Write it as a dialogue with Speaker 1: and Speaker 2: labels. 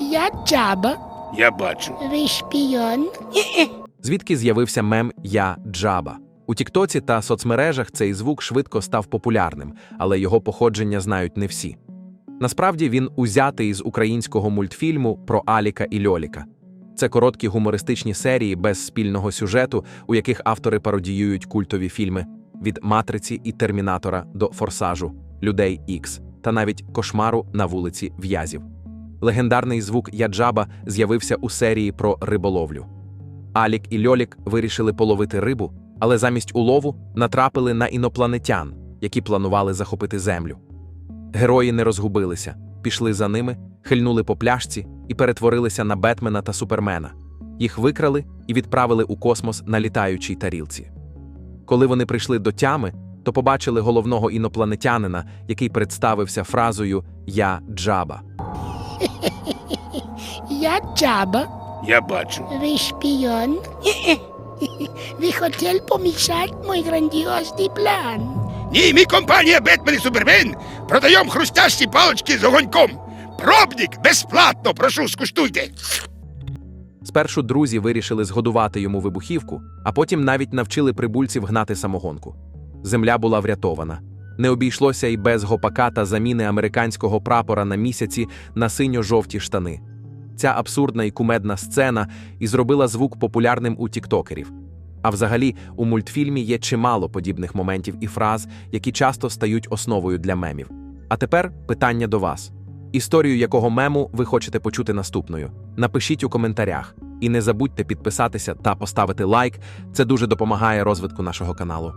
Speaker 1: Я Джаба.
Speaker 2: Я бачу.
Speaker 1: Ви шпіон?
Speaker 3: Звідки з'явився мем Я Джаба. У Тіктоці та соцмережах цей звук швидко став популярним, але його походження знають не всі. Насправді він узятий з українського мультфільму про Аліка і Льоліка. Це короткі гумористичні серії без спільного сюжету, у яких автори пародіюють культові фільми від Матриці і Термінатора до Форсажу, Людей Ікс та навіть кошмару на вулиці В'язів. Легендарний звук Яджаба з'явився у серії про риболовлю. Алік і Льолік вирішили половити рибу, але замість улову натрапили на інопланетян, які планували захопити землю. Герої не розгубилися, пішли за ними, хильнули по пляшці і перетворилися на Бетмена та Супермена. Їх викрали і відправили у космос на літаючій тарілці. Коли вони прийшли до тями, то побачили головного інопланетянина, який представився фразою Я Джаба.
Speaker 1: Я Джаба.
Speaker 2: Я бачу.
Speaker 1: Ви шпіон? Ви хотіли помішати мій грандіозний план.
Speaker 2: Ні, ми компанія Бетмен і Супермен продаємо хрустящі палочки з огоньком. Пробник безплатно, прошу, скуштуйте.
Speaker 3: Спершу друзі вирішили згодувати йому вибухівку, а потім навіть навчили прибульців гнати самогонку. Земля була врятована. Не обійшлося й без гопака та заміни американського прапора на місяці на синьо-жовті штани. Ця абсурдна і кумедна сцена і зробила звук популярним у тіктокерів. А взагалі, у мультфільмі є чимало подібних моментів і фраз, які часто стають основою для мемів. А тепер питання до вас: історію якого мему ви хочете почути наступною? Напишіть у коментарях. І не забудьте підписатися та поставити лайк. Це дуже допомагає розвитку нашого каналу.